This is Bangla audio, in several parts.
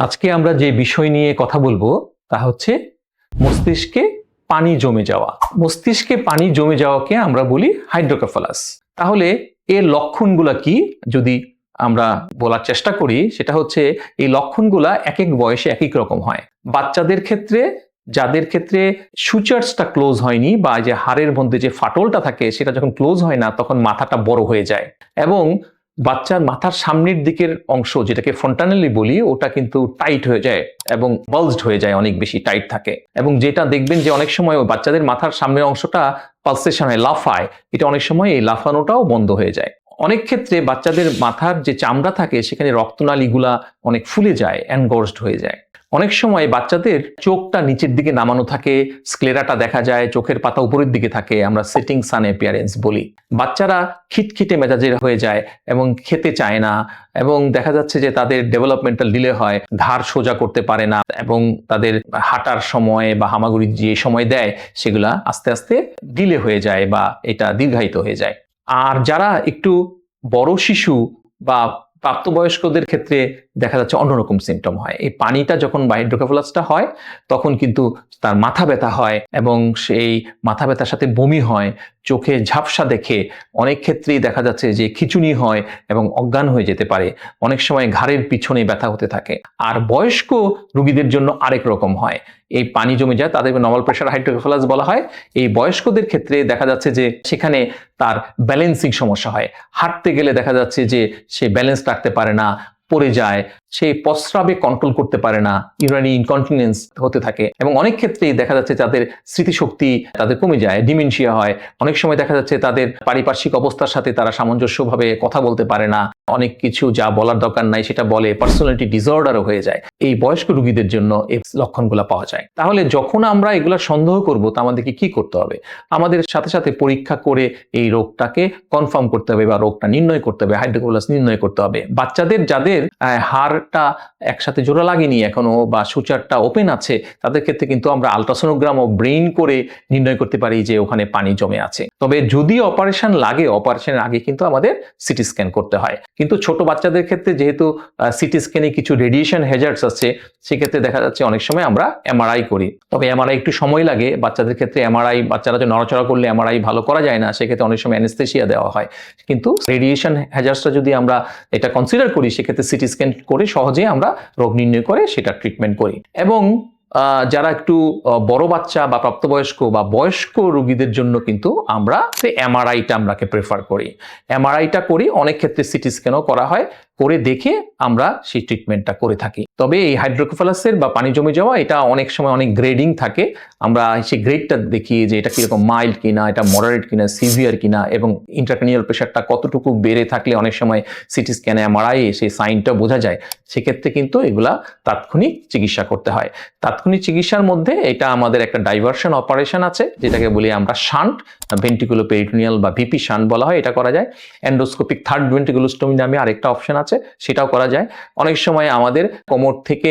আজকে আমরা যে বিষয় নিয়ে কথা বলব, তা হচ্ছে মস্তিষ্কে পানি জমে যাওয়া। মস্তিষ্কে পানি জমে যাওয়াকে আমরা বলি হাইড্রোকাফালাস। তাহলে এর লক্ষণগুলা কি? যদি আমরা বলার চেষ্টা করি, সেটা হচ্ছে এই লক্ষণগুলা এক এক বয়সে এক এক রকম হয়। বাচ্চাদের ক্ষেত্রে, যাদের ক্ষেত্রে সুচার্সটা ক্লোজ হয়নি বা যে হাড়ের মধ্যে যে ফাটলটা থাকে, সেটা যখন ক্লোজ হয় না, তখন মাথাটা বড় হয়ে যায়। এবং বাচ্চার মাথার সামনের দিকের অংশ যেটাকে ফ্রন্টানালি বলি, ওটা কিন্তু টাইট হয়ে যায় এবং বালসড হয়ে যায়, অনেক বেশি টাইট থাকে। এবং যেটা দেখবেন যে অনেক সময় বাচ্চাদের মাথার সামনের অংশটা পালসেশন হয় লাফায়, এটা অনেক সময় এই লাফানোটাও বন্ধ হয়ে যায়। অনেক ক্ষেত্রে বাচ্চাদের মাথার যে চামড়া থাকে, সেখানে রক্তনালীগুলা অনেক ফুলে যায় অ্যানগোর্সড হয়ে যায়। অনেক সময় বাচ্চাদের চোখটা নিচের দিকে নামানো থাকে স্ক্লেরাটা দেখা যায়, চোখের পাতা উপরের দিকে থাকে, আমরা সেটিং সান অ্যাপিয়ারেন্স বলি। বাচ্চারা খিটখিটে মেজাজের হয়ে যায় এবং খেতে চায় না এবং দেখা যাচ্ছে যে তাদের ডেভেলপমেন্টাল ডিলে হয় ধার সোজা করতে পারে না এবং তাদের হাঁটার সময় বা হামাগুড়ি যে সময় দেয়, সেগুলা আস্তে আস্তে ডিলে হয়ে যায় বা এটা দীর্ঘায়িত হয়ে যায়। আর যারা একটু বড় শিশু বা প্রাপ্তবয়স্কদের ক্ষেত্রে দেখা যাচ্ছে অন্যরকম সিমটম হয়। এই পানিটা যখন হাইড্রোকাফালাসটা হয়, তখন কিন্তু তার মাথা ব্যথা হয় এবং সেই মাথা ব্যথার সাথে বমি হয়। চোখে ঝাপসা দেখে অনেক ক্ষেত্রেই দেখা যাচ্ছে যে খিচুনি হয় এবং অজ্ঞান হয়ে যেতে পারে। অনেক সময় ঘাড়ের পিছনে ব্যথা হতে থাকে। আর বয়স্ক রুগীদের জন্য আরেক রকম হয়। এই পানি জমে যায় তাদের নর্মাল প্রেশার হাইড্রোকাফালাস বলা হয়। এই বয়স্কদের ক্ষেত্রে দেখা যাচ্ছে যে সেখানে তার ব্যালেন্সিং সমস্যা হয়। হাঁটতে গেলে দেখা যাচ্ছে যে সে ব্যালেন্স রাখতে পারে না, পড়ে যায় সে প্রস্রাবে কন্ট্রোল করতে পারে না ইউরানি ইনকন্টিনেন্স হতে থাকে। এবং অনেক ক্ষেত্রেই দেখা যাচ্ছে তাদের স্মৃতিশক্তি তাদের কমে যায় ডিমেনশিয়া হয়। অনেক সময় দেখা যাচ্ছে তাদের পারিপার্শ্বিক অবস্থার সাথে তারা সামঞ্জস্যভাবে কথা বলতে পারে না। অনেক কিছু যা বলার দরকার নাই সেটা বলে পার্সোনালিটি ডিসঅর্ডারও হয়ে যায়। এই বয়স্ক রোগীদের জন্য এই লক্ষণগুলো পাওয়া যায়। তাহলে যখন আমরা এগুলো সন্দেহ করব তা আমাদেরকে কি করতে হবে? আমাদের সাথে সাথে পরীক্ষা করে এই রোগটাকে কনফার্ম করতে হবে বা রোগটা নির্ণয় করতে হবে হাইড্রোকোলাস নির্ণয় করতে হবে। বাচ্চাদের যাদের আহ, হাড়টা একসাথে জোড়া লাগেনি এখনও বা সুচারটা ওপেন আছে, তাদের ক্ষেত্রে কিন্তু আমরা আলট্রাসোনোগ্রাম ও ব্রেইন করে নির্ণয় করতে পারি যে ওখানে পানি জমে আছে। তবে যদি অপারেশন লাগে অপারেশনের আগে কিন্তু আমাদের সিটি স্ক্যান করতে হয়। কিন্তু ছোট বাচ্চাদের ক্ষেত্রে যেহেতু সিটি স্ক্যানে কিছু রেডিয়েশন হ্যাজার্ডস আছে, সেক্ষেত্রে দেখা যাচ্ছে অনেক সময় আমরা এমআরআই করি। তবে এমআরআই একটু সময় লাগে, বাচ্চাদের ক্ষেত্রে এমআরআই বাচ্চারা যে নড়াচড়া করলে এমআরআই ভালো করা যায় না, সেক্ষেত্রে অনেক সময় অ্যানেস্থেশিয়া দেওয়া হয়। কিন্তু রেডিয়েশন হ্যাজার্সটা যদি আমরা এটা কনসিডার করি, সেক্ষেত্রে সিটি স্ক্যান করে সহজে আমরা রোগ নির্ণয় করে সেটা ট্রিটমেন্ট করি। এবং যারা একটু বড় বাচ্চা বা প্রাপ্তবয়স্ক বা বয়স্ক রুগীদের জন্য কিন্তু আমরা এমআরআইটা আমরাকে প্রেফার করি। এমআরআইটা করি, অনেক ক্ষেত্রে সিটি স্ক্যানও করা হয়, করে দেখে আমরা সেই ট্রিটমেন্টটা করে থাকি। তবে এই হাইড্রোকোফালাসের বা পানি জমে যাওয়া, এটা অনেক সময় অনেক গ্রেডিং থাকে। আমরা সেই গ্রেডটা দেখি যে এটা কীরকম মাইল্ড কিনা, এটা মডারেট কিনা সিভিয়ার কিনা এবং ইন্টারক্যানিয়াল প্রেশারটা কতটুকু বেড়ে থাকলে অনেক সময় সিটি স্ক্যানে, এমআরআই, সেই সাইনটা বোঝা যায়। সেক্ষেত্রে কিন্তু এগুলা তাৎক্ষণিক চিকিৎসা করতে হয়। তাৎক্ষণিক চিকিৎসার মধ্যে এটা আমাদের একটা ডাইভার্সন অপারেশন আছে, যেটাকে বলি আমরা শান্ট ভেন্টিকুলো পেরিটোনিয়াল বা ভিপি শান্ট বলা হয়, এটা করা যায়। অ্যান্ডোস্কোপিক থার্ড ভেন্টিকুলোস্টমি নামে আরেকটা অপশন আছে, সেটাও করা যায়। অনেক সময় আমাদের কোমর থেকে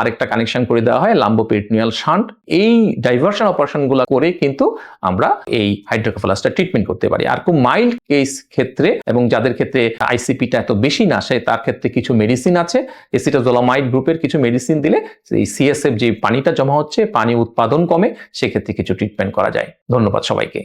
আরেকটা কানেকশন করে দেওয়া হয় লাম্বো পেরিটোনিয়াল শান্ট। এই ডাইভার্সন অপারেশনগুলো করে কিন্তু আমরা এই হাইড্রোকোফালাসটা ট্রিটমেন্ট করতে পারি। আর খুব মাইল্ড কেস ক্ষেত্রে এবং যাদের ক্ষেত্রে আইসিপিটা এত বেশি না সে তার ক্ষেত্রে কিছু মেডিসিন আছে। এসিটাজোলামাইড গ্রুপের কিছু মেডিসিন দিলে, এই সিএসএফ যে পানিটা জমা হচ্ছে পানি উৎপাদন কমে সেক্ষেত্রে কিছু ট্রিটমেন্ট করা যায়। ধন্যবাদ সবাইকে।